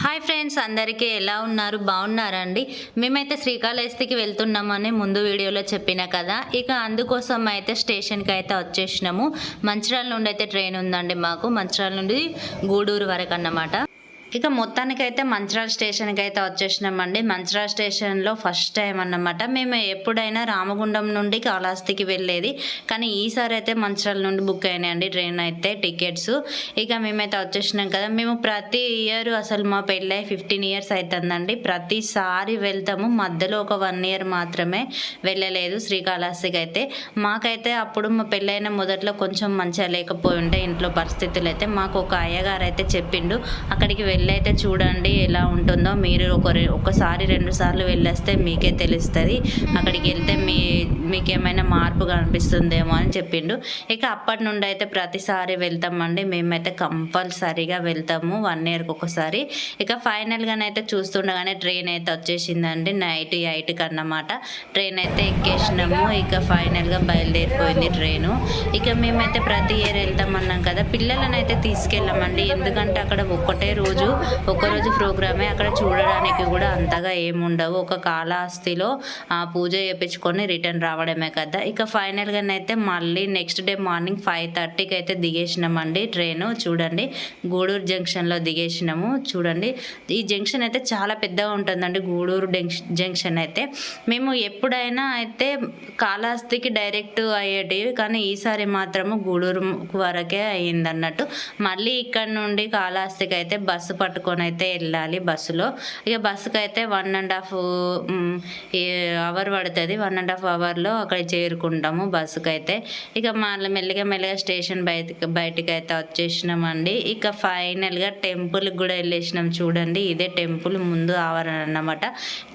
Hi friends అందరికీ ఎలా ఉన్నారు? బాగున్నారా అండి మేమైతే శ్రీకాళహస్తికి వెళ్తున్నామని ముందు వీడియోలో చెప్పిన కదా. ఇక అందుకోసం అయితే స్టేషన్కి అయితే వచ్చేసినాము. మంచిర్యాల నుండి అయితే ట్రైన్ ఉందండి మాకు. మంచిర్యాల నుండి గూడూరు వరకు అన్నమాట ఇక మొత్తానికైతే మంచిరాల్ స్టేషన్కి అయితే వచ్చేసినామండి. మంచిరాల్ స్టేషన్లో ఫస్ట్ టైం అన్నమాట. మేము ఎప్పుడైనా రామగుండం నుండి కాళహస్తికి వెళ్ళేది. కానీ ఈసారి అయితే మంచిరాల నుండి బుక్ అయినాయండి ట్రైన్ అయితే టికెట్స్. ఇక మేమైతే వచ్చేసినాం కదా. మేము ప్రతి ఇయర్ అసలు మా పెళ్ళై ఫిఫ్టీన్ ఇయర్స్ అవుతుందండి ప్రతిసారి వెళ్తాము. మధ్యలో ఒక వన్ ఇయర్ మాత్రమే వెళ్ళలేదు శ్రీకాళహస్తికి అయితే మాకైతే అప్పుడు మా పెళ్ళైన మొదట్లో కొంచెం మంచిగా లేకపోయి ఉంటే ఇంట్లో పరిస్థితులు అయితే మాకు ఒక అయ్యగారు అయితే చెప్పిండు అక్కడికి వెళ్ళైతే చూడండి ఎలా ఉంటుందో. మీరు ఒక ఒకసారి రెండు సార్లు వెళ్ళేస్తే మీకే తెలుస్తుంది. అక్కడికి వెళ్తే మీ మీకు ఏమైనా మార్పు కనిపిస్తుందేమో అని చెప్పిండు. ఇక అప్పటి నుండి అయితే ప్రతిసారి వెళ్తామండి. మేమైతే కంపల్సరీగా వెళ్తాము వన్ ఇయర్కి ఒకసారి. ఇక ఫైనల్గానైతే చూస్తుండగానే ట్రైన్ అయితే వచ్చేసిందండి. నైట్ ఎయిట్కి అన్నమాట ట్రైన్ అయితే ఎక్కేసినాము. ఇక ఫైనల్గా బయలుదేరిపోయింది ట్రైను. ఇక మేమైతే ప్రతి ఇయర్ వెళ్తామన్నాం కదా. పిల్లలను అయితే తీసుకెళ్ళామండి. ఎందుకంటే అక్కడ ఒక్కటే రోజు ఒక్కరోజు ప్రోగ్రామే అక్కడ చూడడానికి కూడా అంతగా ఏముండవు. ఒక కాళహస్తిలో ఆ పూజ చేయించుకొని రిటర్న్ రావడమే కదా. ఇక ఫైనల్గా అయితే మళ్ళీ నెక్స్ట్ డే మార్నింగ్ ఫైవ్ థర్టీకి అయితే దిగేసినామండి ట్రైన్. చూడండి గూడూరు జంక్షన్లో దిగేసినాము. చూడండి ఈ జంక్షన్ అయితే చాలా పెద్దగా ఉంటుందండి గూడూరు జంక్షన్ అయితే. మేము ఎప్పుడైనా అయితే కాళహస్తికి డైరెక్ట్ అయ్యేటివి కానీ ఈసారి మాత్రము గూడూరు వరకే అయ్యింది అన్నట్టు మళ్ళీ ఇక్కడ నుండి కాళహస్తికి అయితే బస్సు పట్టుకొని అయితే వెళ్ళాలి బస్సులో. ఇక బస్సుకి అయితే వన్ అండ్ హాఫ్ అవర్ పడుతుంది. వన్ అండ్ హాఫ్ అవర్లో అక్కడ చేరుకుంటాము బస్సుకి అయితే ఇక మళ్ళీ మెల్లిగా మెల్లిగా స్టేషన్ బయటకి బయటికి అయితే వచ్చేసినామండి. ఇక ఫైనల్గా టెంపుల్కి కూడా వెళ్ళేసినాం చూడండి. ఇదే టెంపుల్ ముందు ఆవరణ అన్నమాట.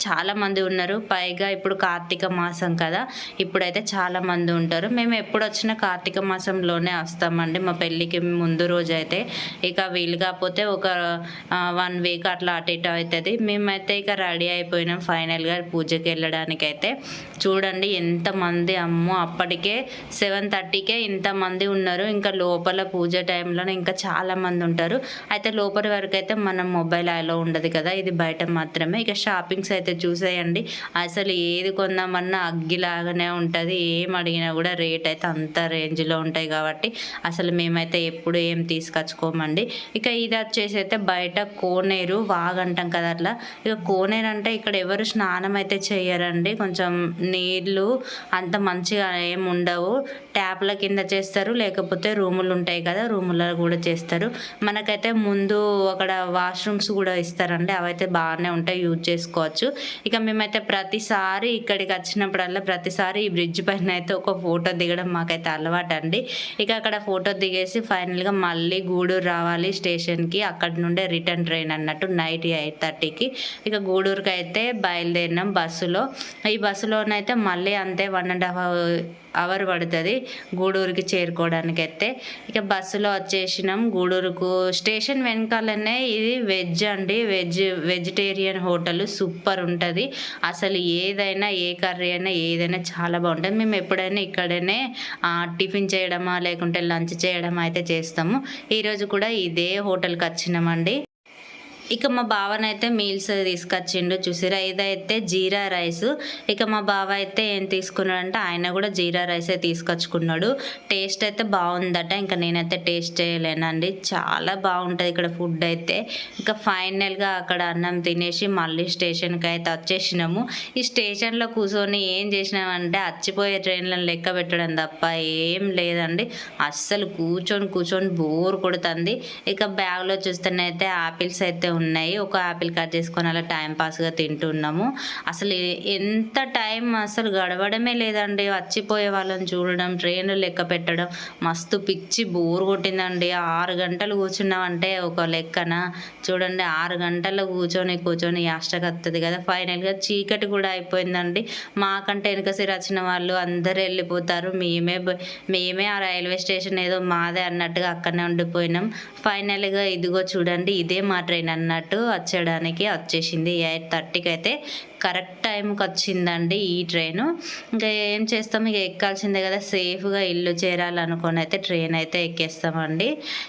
చాలామంది ఉన్నారు. పైగా ఇప్పుడు కార్తీక మాసం కదా. ఇప్పుడైతే చాలామంది ఉంటారు. మేము ఎప్పుడు వచ్చినా కార్తీక మాసంలోనే వస్తామండి. మా పెళ్ళికి ముందు రోజు అయితే ఇక వీలు కాకపోతే ఒక వన్ వీక్ అట్లా అటు ఇటు అవుతుంది. మేమైతే ఇక రెడీ అయిపోయినాం ఫైనల్గా పూజకి వెళ్ళడానికి అయితే చూడండి ఎంతమంది అమ్మో అప్పటికే సెవెన్ థర్టీకే ఇంతమంది ఉన్నారు. ఇంకా లోపల పూజ టైంలో ఇంకా చాలామంది ఉంటారు. అయితే లోపల వరకు అయితే మనం మొబైల్ అలో ఉండదు కదా ఇది బయట మాత్రమే. ఇక షాపింగ్స్ అయితే చూసేయండి. అసలు ఏది కొందామన్నా అగ్గిలాగానే ఉంటుంది. ఏం అడిగినా కూడా రేట్ అయితే అంత రేంజ్లో ఉంటాయి కాబట్టి అసలు మేమైతే ఎప్పుడు ఏం తీసుకొచ్చుకోమండి. ఇక ఇది వచ్చేసి అయితే బయట బయట కోనేరు వాగంటాం కదా అట్లా. ఇక కోనేరు అంటే ఇక్కడ ఎవరు స్నానం అయితే చేయరండి కొంచెం నీళ్ళు అంత మంచిగా ఏమి ఉండవు. ట్యాప్ల కింద చేస్తారు. లేకపోతే రూములు ఉంటాయి కదా రూములలో కూడా చేస్తారు. మనకైతే ముందు అక్కడ వాష్రూమ్స్ కూడా ఇస్తారండి. అవైతే బాగానే ఉంటాయి. యూజ్ చేసుకోవచ్చు. ఇక మేమైతే ప్రతిసారి ఇక్కడికి వచ్చినప్పుడల్లా ప్రతిసారి ఈ బ్రిడ్జ్ పైన అయితే ఒక ఫోటో దిగడం మాకైతే అలవాటు అండి ఇక అక్కడ ఫోటో దిగేసి ఫైనల్గా మళ్ళీ గూడూరు రావాలి స్టేషన్కి. అక్కడ నుండే రిటర్న్ ట్రైన్ అన్నట్టు నైట్ ఎయిట్ థర్టీకి. ఇక గూడూరుకి అయితే బయలుదేరినాం బస్సులో. ఈ బస్సులోనైతే మళ్ళీ అంతే వన్ అండ్ హాఫ్ అవర్ పడుతుంది. గూడూరుకి చేరుకోవడానికి అయితే ఇక బస్సులో వచ్చేసినాం. గూడూరుకు స్టేషన్ వెనకాలనే ఇది వెజ్ అండి. వెజ్ వెజిటేరియన్ హోటల్ సూపర్ ఉంటుంది. అసలు ఏదైనా ఏ కర్రీ అయినా ఏదైనా చాలా బాగుంటుంది. మేము ఎప్పుడైనా ఇక్కడనే టిఫిన్ చేయడమా లేకుంటే లంచ్ చేయడమా అయితే చేస్తాము. ఈరోజు కూడా ఇదే హోటల్కి వచ్చినామండి. ఇక మా బావనైతే మీల్స్ తీసుకొచ్చిండు. చూసిరా? ఇదైతే జీరా రైస్. ఇక మా బావ అయితే ఏం తీసుకున్నాడంటే ఆయన కూడా జీరా రైసే తీసుకొచ్చుకున్నాడు. టేస్ట్ అయితే బాగుందట. ఇంకా నేనైతే టేస్ట్ చేయలేనండి. చాలా బాగుంటుంది ఇక్కడ ఫుడ్ అయితే. ఇంకా ఫైనల్గా అక్కడ అన్నం తినేసి మళ్ళీ స్టేషన్కి అయితే వచ్చేసినాము. ఈ స్టేషన్లో కూర్చొని ఏం చేసినామంటే అచ్చిపోయే ట్రైన్లను లెక్క పెట్టడం తప్ప ఏం లేదండి. అస్సలు కూర్చొని కూర్చొని బోర్ కొడుతుంది. ఇక బ్యాగ్లో చూస్తేనైతే ఆపిల్స్ అయితే ఉన్నాయి. ఒక ఆపిల్ కట్ చేసుకొని అలా టైం పాస్గా తింటున్నాము. అసలు ఎంత టైం అసలు గడవడమే లేదండి. వచ్చిపోయే వాళ్ళని చూడడం ట్రైన్లు లెక్క పెట్టడం మస్తు పిచ్చి బోర్ కొట్టిందండి. ఆరు గంటలు కూర్చున్నామంటే ఒక లెక్కన. చూడండి ఆరు గంటలు కూర్చొని కూర్చొని యాస్టకి వస్తుంది కదా. ఫైనల్గా చీకటి కూడా అయిపోయిందండి. మాకంటే వెనుక వచ్చిన వాళ్ళు అందరు వెళ్ళిపోతారు. మేమే మేమే ఆ రైల్వే స్టేషన్ ఏదో మాదే అన్నట్టుగా అక్కడనే ఉండిపోయినాం. ఫైనల్గా ఇదిగో చూడండి ఇదే మా ట్రైన్ అన్నట్టు వచ్చేయడానికి వచ్చేసింది. ఎయిట్ థర్టీకి అయితే కరెక్ట్ టైంకి వచ్చిందండి ఈ ట్రైన్. ఇంకా ఏం చేస్తాం? ఇక ఎక్కాల్సిందే కదా. సేఫ్గా ఇల్లు చేరాలనుకొని అయితే ట్రైన్ అయితే ఎక్కేస్తామండి.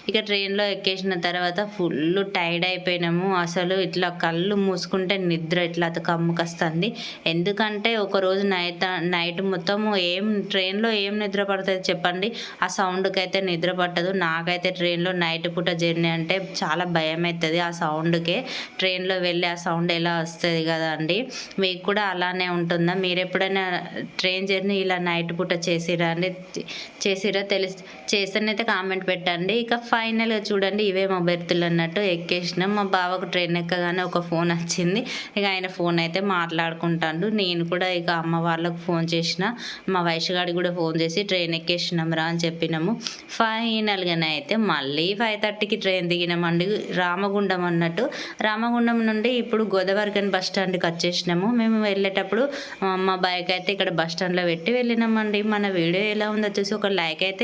ఇక ట్రైన్లో ఎక్కేసిన తర్వాత ఫుల్ టైర్డ్ అయిపోయినాము. అసలు ఇట్లా కళ్ళు మూసుకుంటే నిద్ర ఇట్లా కమ్ముకొస్తుంది ఎందుకంటే ఒక రోజు నైట్ నైట్ మొత్తం ఏం ట్రైన్లో ఏం నిద్ర పడుతుంది చెప్పండి? ఆ సౌండ్కి అయితే నిద్ర పట్టదు. నాకైతే ట్రైన్లో నైట్ పూట జర్నీ అంటే చాలా భయం అవుతుంది ఆ సౌండ్ సౌండ్కే. ట్రైన్లో వెళ్ళి ఆ సౌండ్ ఎలా వస్తుంది కదా అండి. మీకు కూడా అలానే ఉంటుందా? మీరు ఎప్పుడైనా ట్రైన్ జర్నీ ఇలా నైట్ పూట చేసిరా అండి? చేసిరా తెలిసి చేస్తేనైతే కామెంట్ పెట్టండి. ఇక ఫైనల్గా చూడండి ఇవే మా బెర్తులు అన్నట్టు ఎక్కేసినాం. మా బావకు ట్రైన్ ఎక్కగానే ఒక ఫోన్ వచ్చింది. ఇక ఆయన ఫోన్ అయితే మాట్లాడుకుంటాడు. నేను కూడా ఇక అమ్మ వాళ్ళకు ఫోన్ చేసిన. మా వయసుగాడికి కూడా ఫోన్ చేసి ట్రైన్ ఎక్కేసినాం రా అని చెప్పినాము. ఫైనల్గానే అయితే మళ్ళీ ఫైవ్ థర్టీకి ట్రైన్ దిగినామండి. రామగుండం అన్నట్టు రామగుండం నుండి ఇప్పుడు గోదావరికని బస్ స్టాండ్కి వచ్చేసినాము. మేము వెళ్ళేటప్పుడు మా బైక్ అయితే ఇక్కడ బస్ స్టాండ్లో పెట్టి వెళ్ళినామండి. మన వీడియో ఎలా ఉందో చూసి ఒక లైక్ అయితే